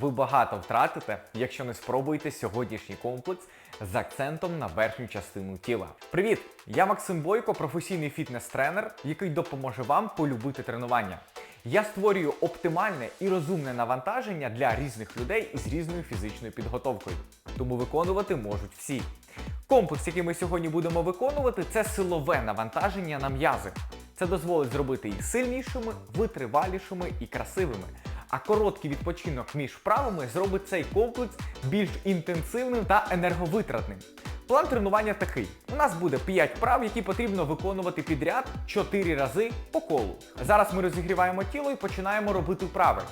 Ви багато втратите, якщо не спробуєте сьогоднішній комплекс з акцентом на верхню частину тіла. Привіт! Я Максим Бойко, професійний фітнес-тренер, який допоможе вам полюбити тренування. Я створюю оптимальне і розумне навантаження для різних людей із різною фізичною підготовкою. Тому виконувати можуть всі. Комплекс, який ми сьогодні будемо виконувати, це силове навантаження на м'язи. Це дозволить зробити їх сильнішими, витривалішими і красивими. А короткий відпочинок між вправами зробить цей комплекс більш інтенсивним та енерговитратним. План тренування такий: у нас буде 5 вправ, які потрібно виконувати підряд 4 рази по колу. Зараз ми розігріваємо тіло і починаємо робити вправи.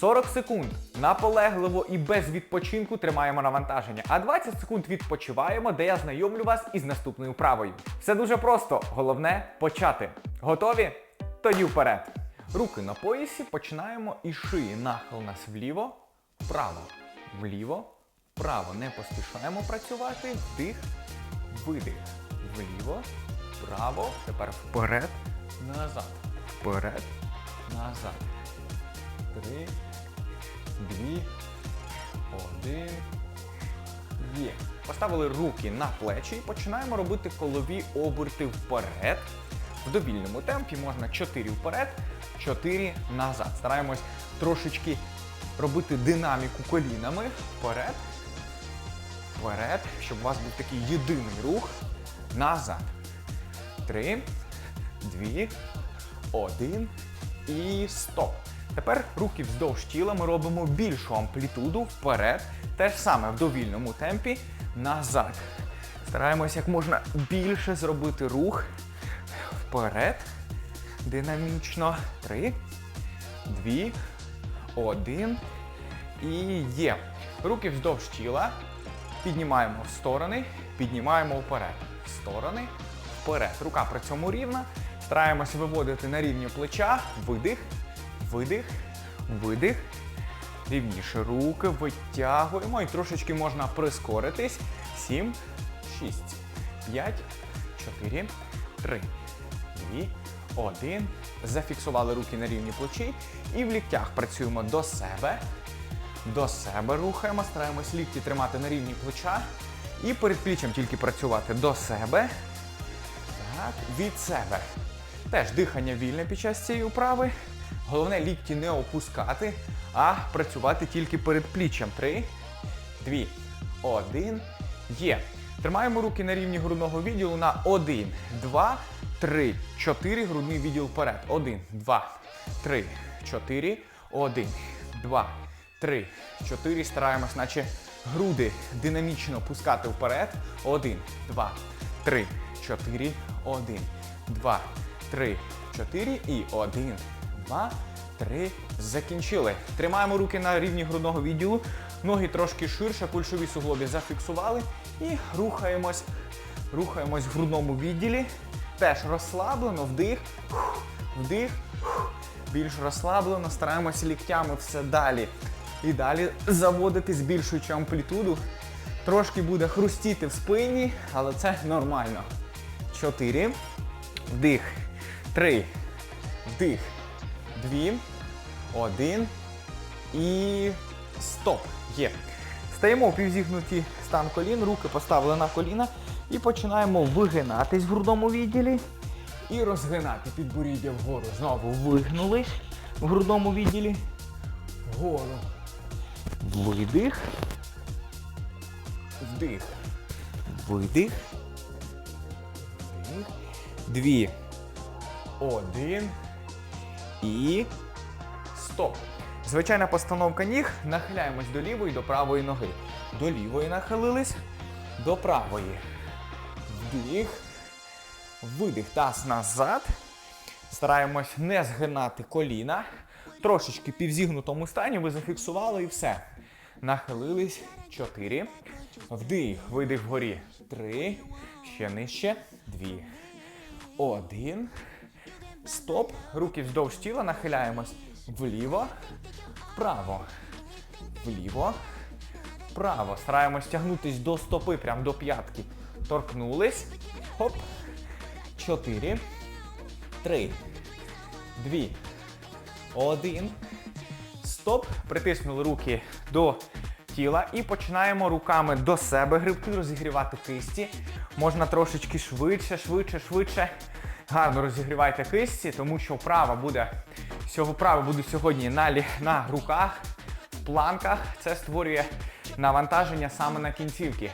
40 секунд наполегливо і без відпочинку тримаємо навантаження, а 20 секунд відпочиваємо, де я знайомлю вас із наступною вправою. Все дуже просто, головне почати. Готові? Тоді вперед. Руки на поясі, починаємо із шиї. Нахил нас вліво, вправо, вліво, вправо. Не поспішаємо працювати. Вдих, видих. Вліво, вправо. Тепер вперед, назад. Вперед, назад. Три, дві, один. Є. Поставили руки на плечі і починаємо робити колові оберти вперед. В довільному темпі можна 4 вперед, 4 назад. Стараємось трошечки робити динаміку колінами вперед, вперед, щоб у вас був такий єдиний рух назад. Три, дві, один і стоп. Тепер руки вздовж тіла ми робимо більшу амплітуду вперед. Те ж саме в довільному темпі назад. Стараємось як можна більше зробити рух вперед. Динамічно. Три, дві, один. І є. Руки вздовж тіла. Піднімаємо в сторони, піднімаємо вперед. В сторони, вперед. Рука при цьому рівна. Стараємось виводити на рівні плеча. Видих, видих, видих. Рівніше руки витягуємо і трошечки можна прискоритись. 7, 6, 5, 4, 3, 2, 1. Зафіксували руки на рівні плечі. І в ліктях працюємо до себе. До себе рухаємо, стараємось лікті тримати на рівні плеча. І перед пліччям тільки працювати до себе. Так, від себе. Теж дихання вільне під час цієї вправи. Головне лікті не опускати, а працювати тільки перед пліччям. Три, дві, один. Є. Тримаємо руки на рівні грудного відділу на один, два, три, чотири. Грудний відділ вперед. Один, два, три, чотири. Один, два, три, чотири. Стараємось, наче груди динамічно пускати вперед. Один, два, три, чотири. Один, два, три, чотири. І один, два, три. Закінчили. Тримаємо руки на рівні грудного відділу. Ноги трошки ширше, кульшові суглобі зафіксували. І рухаємось. Рухаємось в грудному відділі. Теж розслаблено, вдих, вдих, більш розслаблено, стараємося ліктями все далі. І далі заводити, збільшуючи амплітуду. Трошки буде хрустіти в спині, але це нормально. Чотири. Вдих. Три. Вдих. Дві. Один. І стоп. Є. Стаємо у півзігнуті стан колін, руки поставили на коліна і починаємо вигинатись в грудному відділі. І розгинати підборіддя вгору. Знову вигнулись в грудному відділі. Вгору. Видих. Вдих. Видих. Вдих. Дві. Один. І стоп. Звичайна постановка ніг. Нахиляємось до лівої, до правої ноги. До лівої нахилились, до правої. Вдих. Видих. Таз назад. Стараємось не згинати коліна. Трошечки півзігнутому стані ви зафіксували і все. Нахилились. Чотири. Вдих. Видих вгорі. Три. Ще нижче. Дві. Один. Стоп. Руки вздовж тіла. Нахиляємось вліво. Вправо. Вліво. Вправо. Стараємось тягнутись до стопи, прям до п'ятки. Торкнулись. Хоп. Чотири. Три. Дві. Один. Стоп. притиснули руки до тіла і починаємо руками до себе грибти, розігрівати кисті. Можна трошечки швидше, швидше, швидше. Гарно розігрівайте кисті, тому що вправа буде, сього вправа буде сьогодні на, на руках, в планках. Це створює навантаження саме на кінцівки.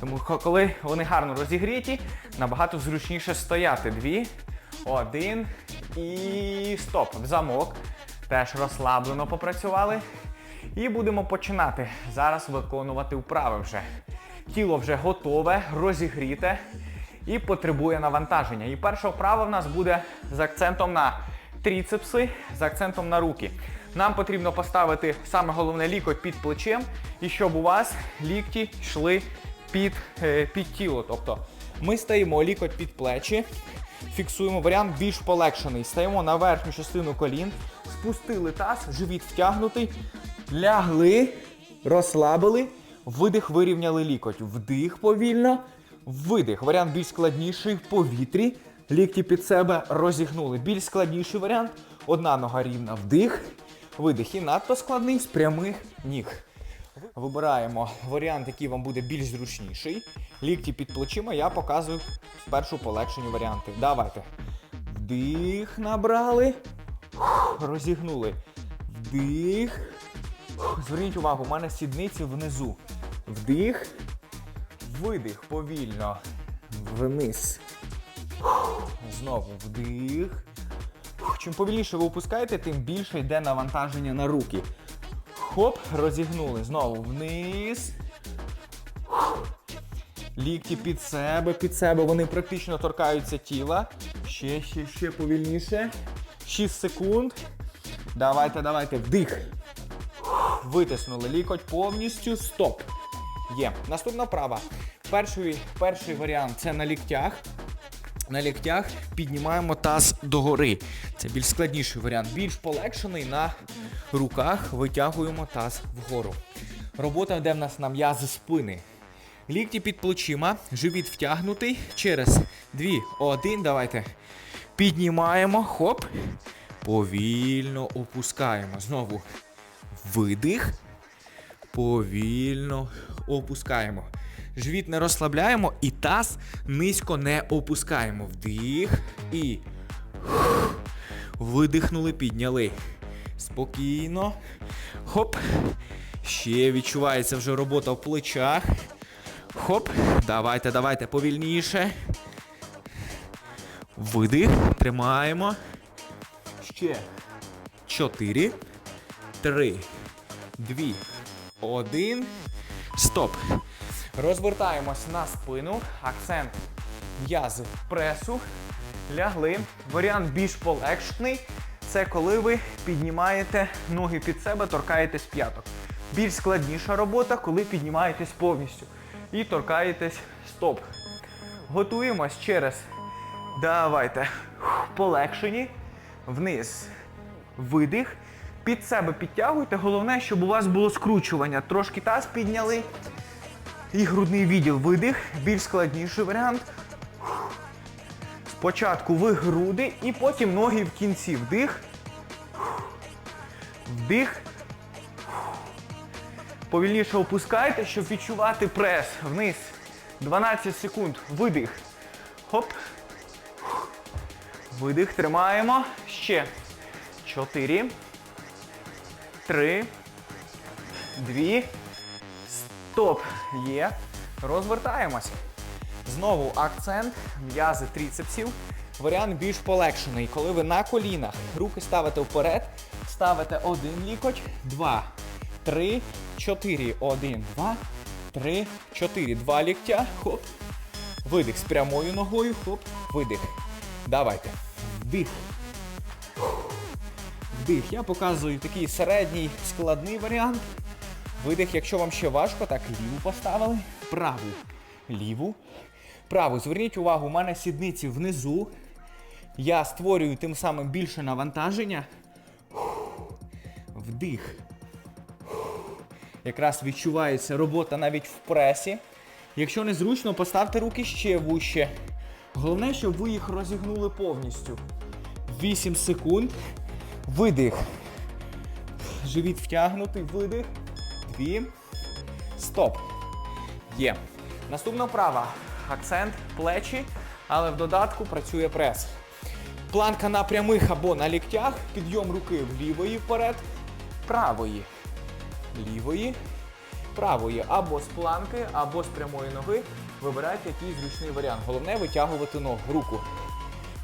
Тому коли вони гарно розігріті, набагато зручніше стояти. Дві, один і стоп. В замок. Теж розслаблено попрацювали. І будемо починати зараз виконувати вправи вже. Тіло вже готове, розігріте і потребує навантаження. І перша вправа в нас буде з акцентом на тріцепси, з акцентом на руки. Нам потрібно поставити саме головне лікоть під плечем, і щоб у вас лікті йшли під, е, під тіло. Тобто ми стаємо лікоть під плечі, фіксуємо варіант більш полегшений. Стаємо на верхню частину колін, спустили таз, живіт втягнутий, лягли, розслабили, видих, вирівняли лікоть. Вдих повільно, видих. Варіант більш складніший в повітрі. Лікті під себе розігнули. Більш складніший варіант. Одна нога рівна, вдих, видих. І надто складний з прямих ніг. Вибираємо варіант, який вам буде більш зручніший. Лікті під плечима я показую спершу полегшені варіанти. Давайте. Вдих, набрали. Розігнули. Вдих. Зверніть увагу, у мене сідниці внизу. Вдих. Видих повільно. Вниз. Знову вдих. Чим повільніше ви опускаєте, тим більше йде навантаження на руки. Хоп, розігнули. Знову вниз. Лікті під себе, під себе. Вони практично торкаються тіла. Ще, ще, ще повільніше. 6 секунд. Давайте, давайте. Вдих. Витиснули лікоть повністю. Стоп. Є. Наступна вправа. Перший, перший варіант це на ліктях. На ліктях піднімаємо таз догори. Це більш складніший варіант. Більш полегшений на руках витягуємо таз вгору. Робота йде в нас на м'язи спини. Лікті під плечима, живіт втягнутий. Через 2, 1. Давайте. Піднімаємо. Хоп. Повільно опускаємо. Знову видих. Повільно опускаємо. Живіт не розслабляємо і таз низько не опускаємо. Вдих і видихнули, підняли. Спокійно. Хоп. Ще відчувається вже робота в плечах. Хоп. Давайте, давайте повільніше. Видих. Тримаємо. Ще. Чотири. Три. Дві. Один. Стоп. Розвертаємось на спину. Акцент м'язи пресу. Лягли. Варіант більш полегшений. Це коли ви піднімаєте ноги під себе, торкаєтесь п'яток. Більш складніша робота, коли піднімаєтесь повністю. І торкаєтесь стоп. Готуємось через. Давайте. Полегшені. Вниз. Видих. Під себе підтягуйте. Головне, щоб у вас було скручування. Трошки таз підняли. І грудний відділ видих. Більш складніший варіант. Спочатку ви груди і потім ноги в кінці. Вдих. Вдих. Повільніше опускайте, щоб відчувати прес. Вниз. 12 секунд. Видих. Хоп. Видих. Тримаємо. Ще. 4. 3. 2. Стоп. Є. Розвертаємось. Знову акцент, м'язи тріцепсів. Варіант більш полегшений. Коли ви на колінах руки ставите вперед, ставите один лікоть, два, три, чотири. Один, два, три, чотири. Два ліктя. Хоп. Видих з прямою ногою. Хоп. Видих. Давайте. Вдих. Вдих. Я показую такий середній складний варіант. Видих, якщо вам ще важко, так ліву поставили, праву, ліву, праву. Зверніть увагу, у мене сідниці внизу. Я створюю тим самим більше навантаження. Вдих. Якраз відчувається робота навіть в пресі. Якщо незручно, поставте руки ще вище. Головне, щоб ви їх розігнули повністю. 8 секунд. Видих. Живіт втягнутий, видих. Дві. Стоп. Є. Наступна вправа. Акцент, плечі, але в додатку працює прес. Планка на прямих або на ліктях. Підйом руки в лівої вперед, правої. Лівої, правої. Або з планки, або з прямої ноги. Вибирайте якийсь зручний варіант. Головне витягувати ногу, руку.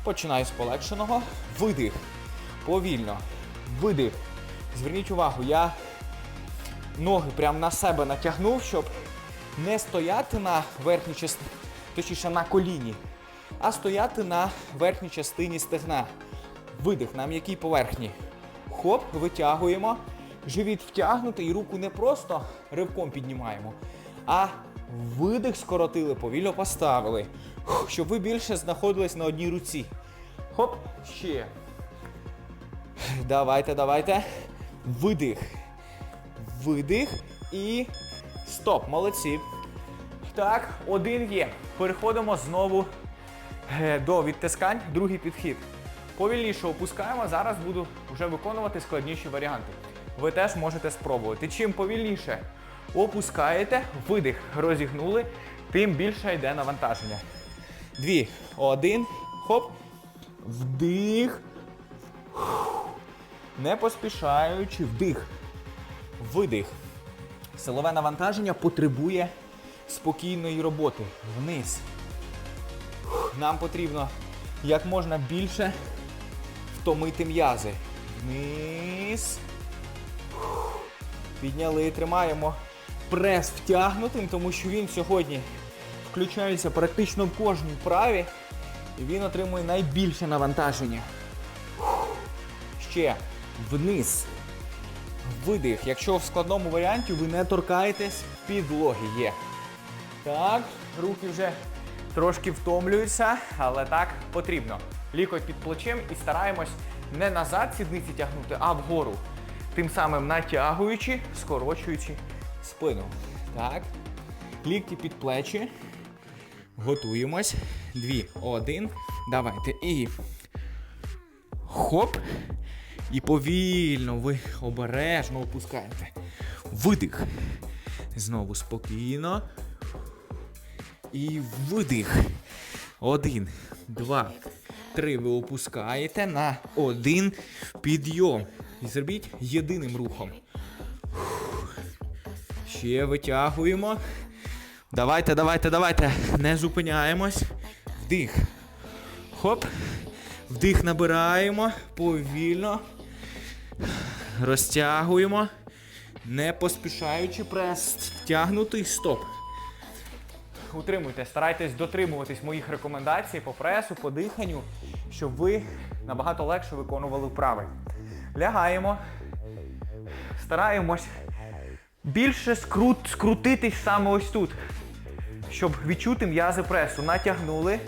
Починаю з полегшеного. Видих. Повільно. Видих. Зверніть увагу, я ноги прямо на себе натягнув, щоб не стояти на верхній частині, точніше на коліні, а стояти на верхній частині стегна. Видих на м'якій поверхні. Хоп, витягуємо. Живіт втягнутий і руку не просто ривком піднімаємо, а видих скоротили, повільно поставили. Щоб ви більше знаходились на одній руці. Хоп, ще. Давайте, давайте. Видих. Видих і стоп. Молодці. Так, один є. Переходимо знову е, до відтискань. Другий підхід. Повільніше опускаємо. Зараз буду вже виконувати складніші варіанти. Ви теж можете спробувати. Чим повільніше опускаєте, видих розігнули, тим більше йде навантаження. Дві. Один. Хоп. Вдих. Не поспішаючи, вдих. Видих. Силове навантаження потребує спокійної роботи. Вниз. Нам потрібно як можна більше втомити м'язи. Вниз. Підняли, тримаємо прес втягнутим, тому що він сьогодні включається практично в кожній вправі. І він отримує найбільше навантаження. Ще вниз. Видих. Якщо в складному варіанті ви не торкаєтесь підлоги. Є. Так, руки вже трошки втомлюються, але так потрібно. Лікоть під плечем і стараємось не назад сідниці тягнути, а вгору. Тим самим натягуючи, скорочуючи спину. Так. Лікті під плечі. Готуємось. Дві, один. Давайте. І. Хоп. І повільно ви обережно опускаєте. Видих. Знову спокійно. І видих. Один, два, три. Ви опускаєте на один підйом. І зробіть єдиним рухом. Ще витягуємо. Давайте, давайте, давайте. Не зупиняємось. Вдих. Хоп. Вдих набираємо. Повільно. Розтягуємо. Не поспішаючи прес. Втягнутий. Стоп. Утримуйте, старайтесь дотримуватись моїх рекомендацій по пресу, по диханню, щоб ви набагато легше виконували вправи. Лягаємо. Стараємось більше скрут, скрутитись саме ось тут, щоб відчути м'язи пресу. Натягнули.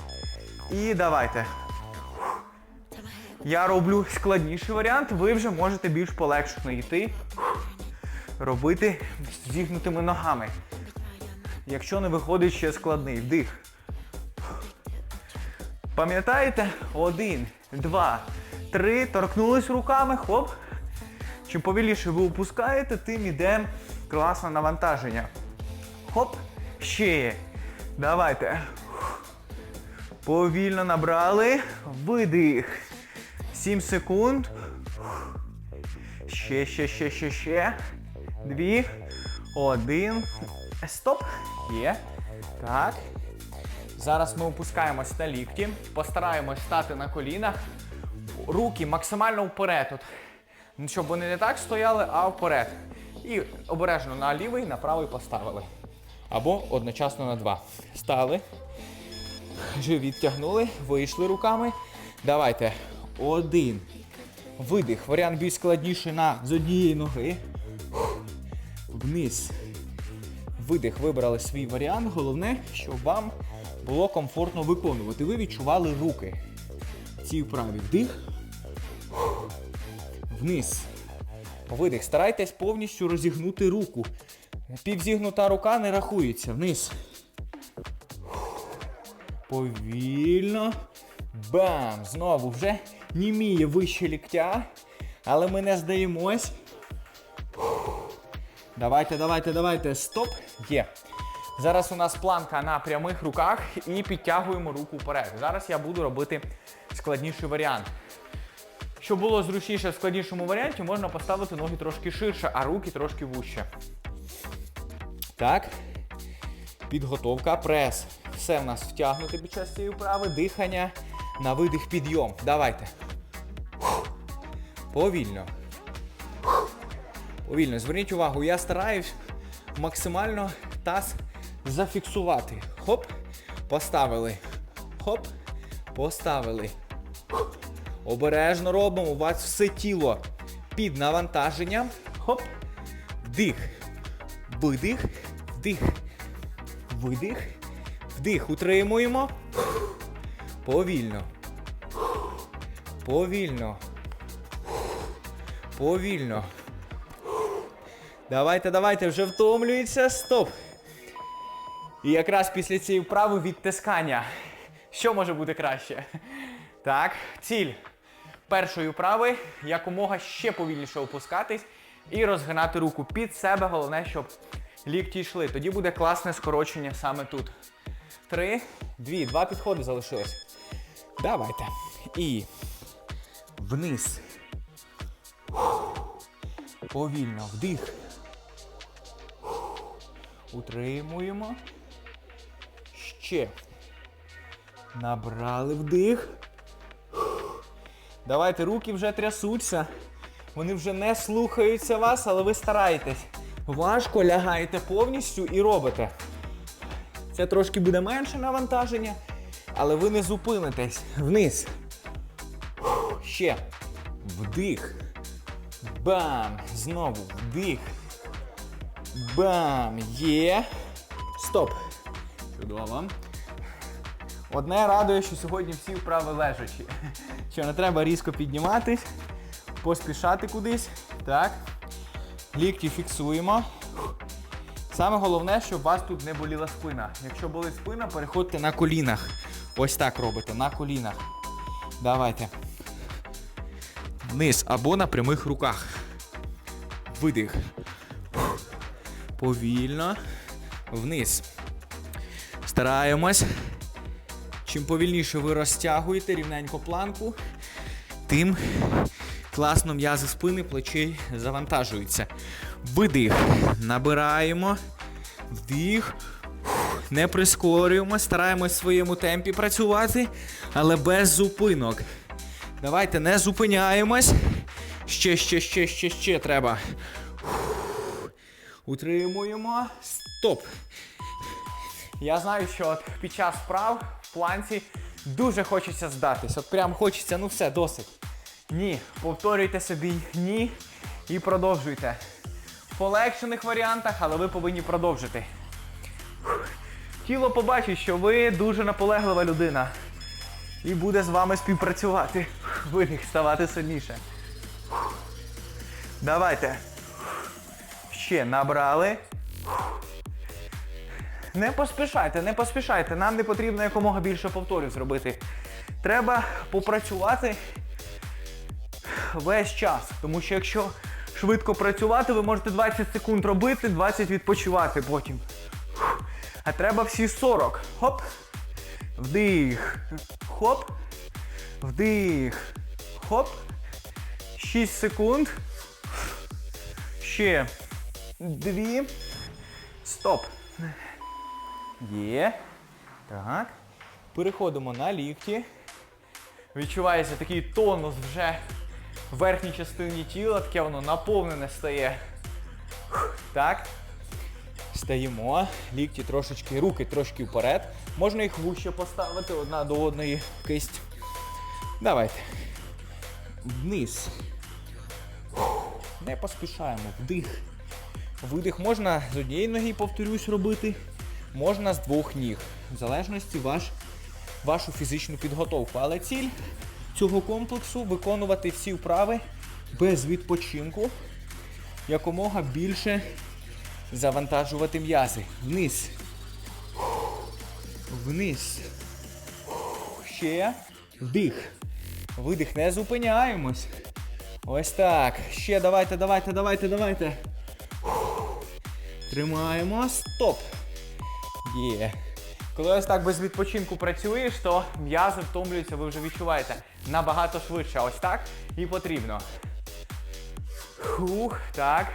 І давайте. Я роблю складніший варіант, ви вже можете більш полегшено йти, робити з зігнутими ногами. Якщо не виходить ще складний вдих. Пам'ятаєте? Один, два, три. Торкнулись руками, хоп. Чим повільніше ви опускаєте, тим іде класне навантаження. Хоп. Ще. Давайте. Повільно набрали. Видих. 7 секунд. Ще, ще, ще, ще, ще. Дві. Один. Стоп. Є. Так. Зараз ми опускаємось на лікті. Постараємось стати на колінах. Руки максимально вперед. От. Щоб вони не так стояли, а вперед. І обережно на лівий, на правий поставили. Або одночасно на два. Стали. Живіт тягнули, вийшли руками. Давайте. Один. Видих. Варіант більш складніший на з однієї ноги. Вниз. Видих. Вибрали свій варіант. Головне, щоб вам було комфортно виконувати. Ви відчували руки. Ці вправі. Вдих. Вниз. Видих. Старайтесь повністю розігнути руку. Півзігнута рука не рахується. Вниз. Повільно. Бам! Знову вже німіє вище ліктя. Але ми не здаємось. Давайте, давайте, давайте. Стоп. Є. Зараз у нас планка на прямих руках і підтягуємо руку вперед. Зараз я буду робити складніший варіант. Щоб було зручніше в складнішому варіанті, можна поставити ноги трошки ширше, а руки трошки вужче. Так. Підготовка, прес. Все в нас втягнуте під час цієї вправи. Дихання на видих підйом. Давайте. Повільно. Повільно. Зверніть увагу, я стараюсь максимально таз зафіксувати. Хоп, поставили. Хоп, поставили. Обережно робимо. У вас все тіло під навантаженням. Хоп. Дих. Видих. Вдих. Видих. Вдих. Утримуємо. Повільно. Повільно. Повільно. Давайте, давайте, вже втомлюється. Стоп. І якраз після цієї вправи відтискання. Що може бути краще? Так, ціль першої вправи якомога ще повільніше опускатись і розгинати руку під себе. Головне, щоб лікті йшли. Тоді буде класне скорочення саме тут. Три, дві, два підходи залишилось. Давайте. І вниз. Повільно. Вдих. Утримуємо. Ще. Набрали вдих. Давайте руки вже трясуться. Вони вже не слухаються вас, але ви стараєтесь. Важко лягаєте повністю і робите. Це трошки буде менше навантаження, але ви не зупинитесь. Вниз. Ще. Вдих. Бам! Знову вдих. Бам! Є. Стоп. Чудово. Одне радує, що сьогодні всі вправи лежачі. Що не треба різко підніматись, поспішати кудись. Так. Лікті фіксуємо. Саме головне, щоб у вас тут не боліла спина. Якщо болить спина, переходьте на колінах. Ось так робите, на колінах. Давайте. Вниз або на прямих руках. Видих. Повільно. Вниз. Стараємось. Чим повільніше ви розтягуєте рівненько планку, тим класно м'язи спини, плечей завантажуються. Видих. Набираємо. Вдих. Не прискорюємо, стараємось в своєму темпі працювати, але без зупинок. Давайте не зупиняємось. Ще, ще, ще, ще, ще треба. Утримуємо. Стоп. Я знаю, що от під час вправ в планці дуже хочеться здатись. От прям хочеться, ну все, досить. Ні. Повторюйте собі ні і продовжуйте. В полегшених варіантах, але ви повинні продовжити. Тіло побачить, що ви дуже наполеглива людина. І буде з вами співпрацювати. Видих, ставати сильніше. Давайте. Ще набрали. Не поспішайте, не поспішайте. Нам не потрібно якомога більше повторів зробити. Треба попрацювати весь час. Тому що якщо швидко працювати, ви можете 20 секунд робити, 20 відпочивати потім. А треба всі 40. Хоп. Вдих. Хоп. Вдих. Хоп. 6 секунд. Ще. Дві. Стоп. Є. Так. Переходимо на лікті. Відчувається такий тонус вже в верхній частині тіла, таке воно наповнене стає. Так. Стаємо. Лікті трошечки, руки трошки вперед. Можна їх вуще поставити одна до одної кисть. Давайте. Вниз. Не поспішаємо. Вдих. Видих можна з однієї ноги, повторюсь, робити. Можна з двох ніг. В залежності ваш, вашу фізичну підготовку. Але ціль цього комплексу виконувати всі вправи без відпочинку. Якомога більше завантажувати м'язи. Вниз. Вниз. Ще. Вдих. Видих. Не зупиняємось. Ось так. Ще давайте, давайте, давайте, давайте. Тримаємо. Стоп. Є. Коли ось так без відпочинку працюєш, то м'язи втомлюються, ви вже відчуваєте набагато швидше. Ось так і потрібно. Хух, так.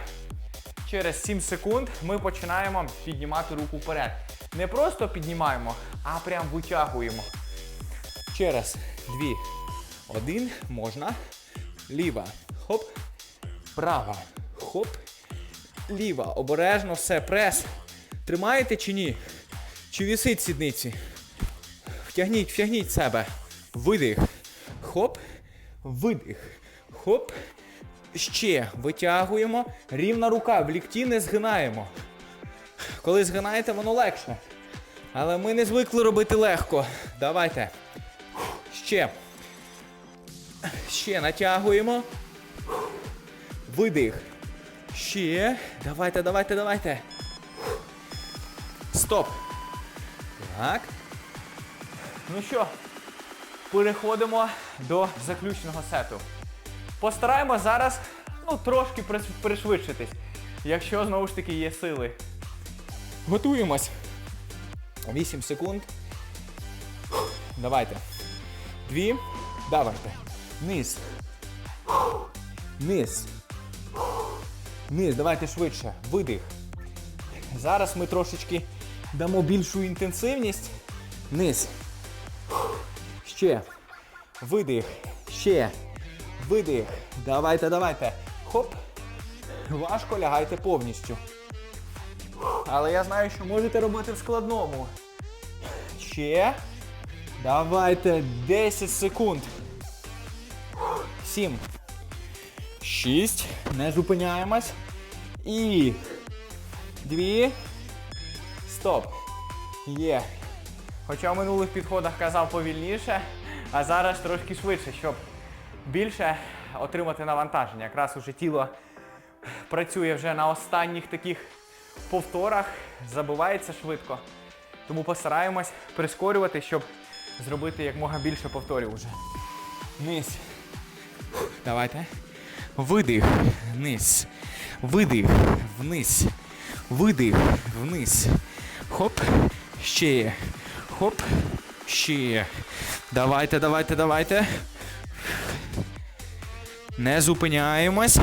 Через 7 секунд ми починаємо піднімати руку вперед. Не просто піднімаємо, а прям витягуємо. Через дві. Один. Можна. Ліва. Хоп. Права. Хоп. Ліва. Обережно все. Прес. Тримаєте чи ні? Чи вісить сідниці? Втягніть, втягніть себе. Видих. Хоп. Видих. Хоп. Ще. Витягуємо. Рівна рука. В лікті не згинаємо. Коли згинаєте, воно легше. Але ми не звикли робити легко. Давайте. Ще. Ще натягуємо. Видих. Ще. Давайте, давайте, давайте. Стоп. Так. Ну що, переходимо до заключного сету. Постараємось зараз ну, трошки пришвидшитись, якщо знову ж таки є сили. Готуємось. 8 секунд. Давайте. Дві. Давайте. Низ. Низ. Низ. Давайте швидше. Видих. Зараз ми трошечки дамо більшу інтенсивність. Низ. Ще. Видих. Ще. Видих. Давайте, давайте. Хоп. Важко лягайте повністю. Але я знаю, що можете робити в складному. Ще. Давайте 10 секунд. 7. 6. Не зупиняємось. І. 2. Стоп. Є. Хоча в минулих підходах казав повільніше, а зараз трошки швидше, щоб більше отримати навантаження. Якраз уже тіло працює вже на останніх таких повторах, забувається швидко. Тому постараємось прискорювати, щоб зробити якмога більше повторів уже. Низ. Давайте. Видих. Вниз. Видих. Вниз. Видих. Вниз. Хоп. Ще. Хоп. Ще. Давайте, давайте, давайте. Не зупиняємось.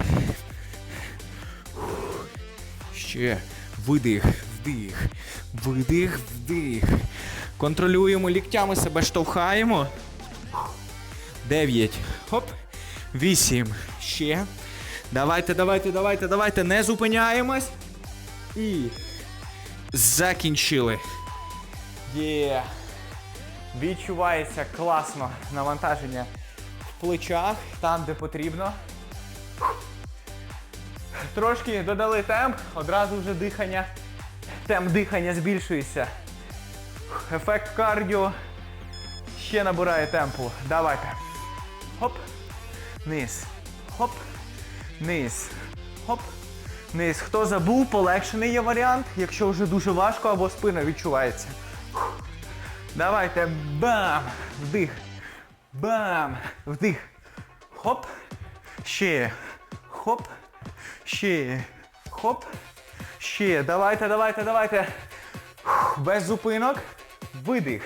Ще. Видих, вдих. Видих, вдих. Контролюємо ліктями себе штовхаємо. Дев'ять. Хоп. Вісім. Ще. Давайте, давайте, давайте, давайте. Не зупиняємось. І. Закінчили. Є. Відчувається класно навантаження плечах, там, де потрібно. Трошки додали темп, одразу вже дихання. Темп дихання збільшується. Ефект кардіо ще набирає темпу. Давайте. Хоп. Низ. Хоп. Низ. Хоп. Низ. Хто забув, полегшений є варіант, якщо вже дуже важко або спина відчувається. Давайте. Бам! Вдих. Бам! Вдих. Хоп. Ще. Хоп. Ще. Хоп. Ще. Давайте, давайте, давайте. Без зупинок. Видих.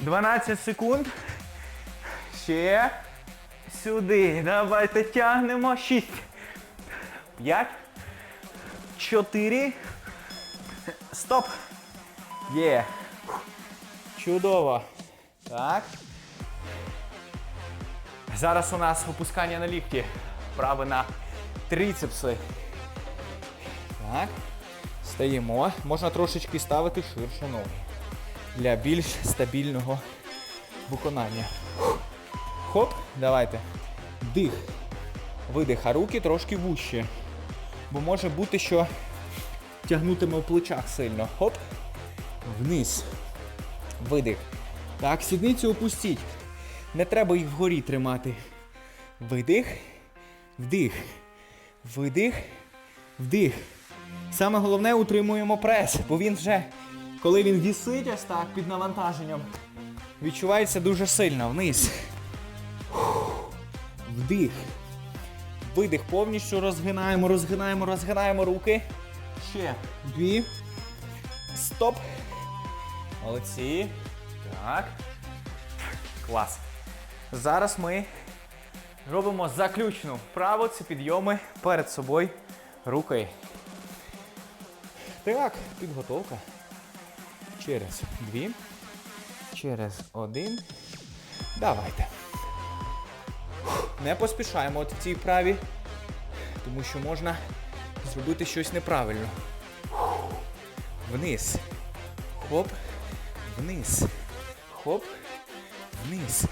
12 секунд. Ще. Сюди. Давайте тягнемо. 6. 5. 4. Стоп. Є. Чудово. Так. Зараз у нас опускання на лікті. Праве на трицепси. Так. Стаємо. Можна трошечки ставити ширше ноги. Для більш стабільного виконання. Хоп, давайте. Дих. Видих, а руки трошки вужче. Бо може бути, що тягнутиме в плечах сильно. Хоп. Вниз. Видих. Так, сідницю опустіть. Не треба їх вгорі тримати. Видих. Вдих. Видих. Вдих. Саме головне утримуємо прес, бо він вже, коли він вісить ось так під навантаженням, відчувається дуже сильно вниз. Вдих. Видих повністю розгинаємо, розгинаємо, розгинаємо руки. Ще дві. Стоп. Молодці. Так. Клас. Зараз ми робимо заключну вправу. Це підйоми перед собою руки. Так, підготовка. Через дві. Через один. Давайте. Не поспішаємо от в цій вправі, тому що можна зробити щось неправильно. Вниз. Хоп. Вниз. Хоп. Вниз.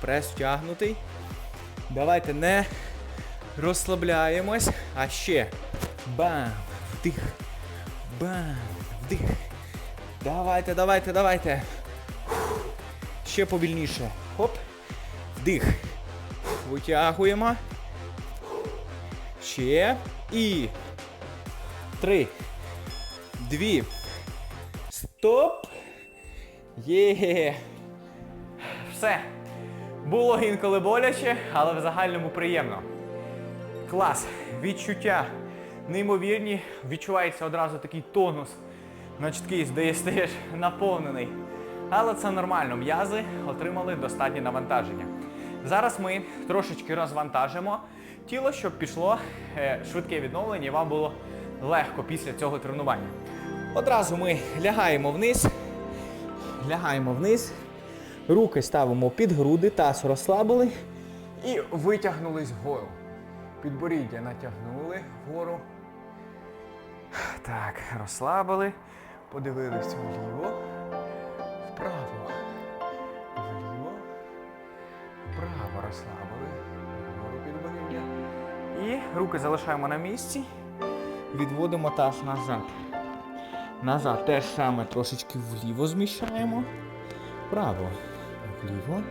Прес втягнутий. Давайте не розслабляємось. А ще. Бам! Вдих. Бам! Вдих. Давайте, давайте, давайте. Ще повільніше. Хоп. Вдих. Витягуємо. Ще. І. Три. Дві. Стоп. Є. Все. Було інколи боляче, але в загальному приємно. Клас. Відчуття неймовірні. Відчувається одразу такий тонус. Значить, такий, здає, стаєш наповнений. Але це нормально. М'язи отримали достатнє навантаження. Зараз ми трошечки розвантажимо тіло, щоб пішло е, швидке відновлення і вам було легко після цього тренування. Одразу ми лягаємо вниз. Лягаємо вниз. Руки ставимо під груди, таз розслабили. І витягнулись вгору. Підборіддя натягнули вгору. Так, розслабили. Подивились вліво. Вправо. Вліво. Вправо розслабили. Вгору підборіддя. І руки залишаємо на місці. Відводимо таз назад. Назад те ж саме трошечки вліво зміщаємо. Вправо. Вліво.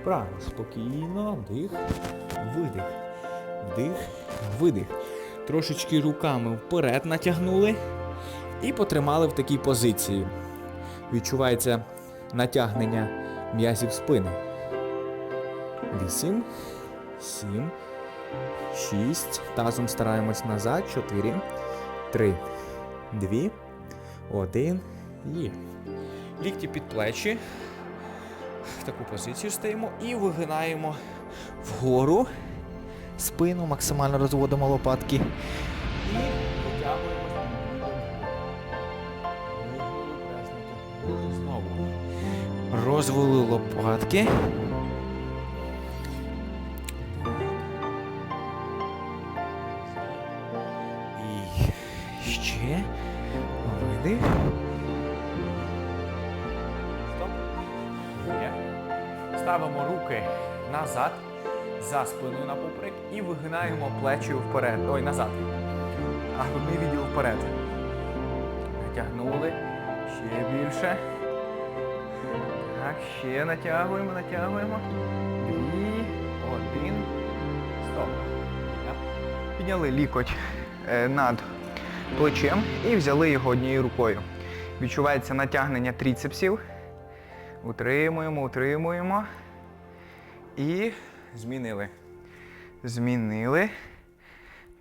Вправо. Спокійно. Вдих. Видих. Вдих. Видих. Трошечки руками вперед натягнули. І потримали в такій позиції. Відчувається натягнення м'язів спини. Вісім. Сім. Шість. Тазом стараємось назад. Чотири. Три. Дві. Один. Є. Лікті під плечі. В таку позицію стаємо і вигинаємо вгору. Спину максимально розводимо лопатки. І витягуємо Знову. Розвели лопатки. Руки назад, за спиною на поперек і вигинаємо плечі вперед. Ой, назад. А грудний відділ вперед. Натягнули. Ще більше. Так, ще натягуємо, натягуємо. Дві, один. Стоп. Підняли лікоть е, над плечем і взяли його однією рукою. Відчувається натягнення тріцепсів. Утримуємо, утримуємо. І змінили. Змінили.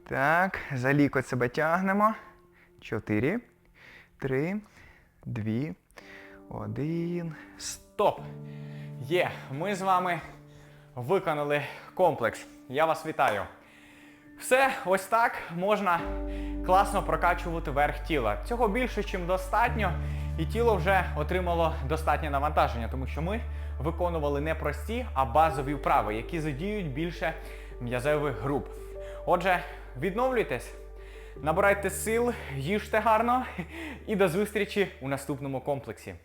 Так, за лікоть себе тягнемо. Чотири, три, дві, один. Стоп! Є, ми з вами виконали комплекс. Я вас вітаю. Все, ось так можна класно прокачувати верх тіла. Цього більше, ніж достатньо, і тіло вже отримало достатнє навантаження, тому що ми виконували не прості, а базові вправи, які задіють більше м'язевих груп. Отже, відновлюйтесь, набирайте сил, їжте гарно і до зустрічі у наступному комплексі.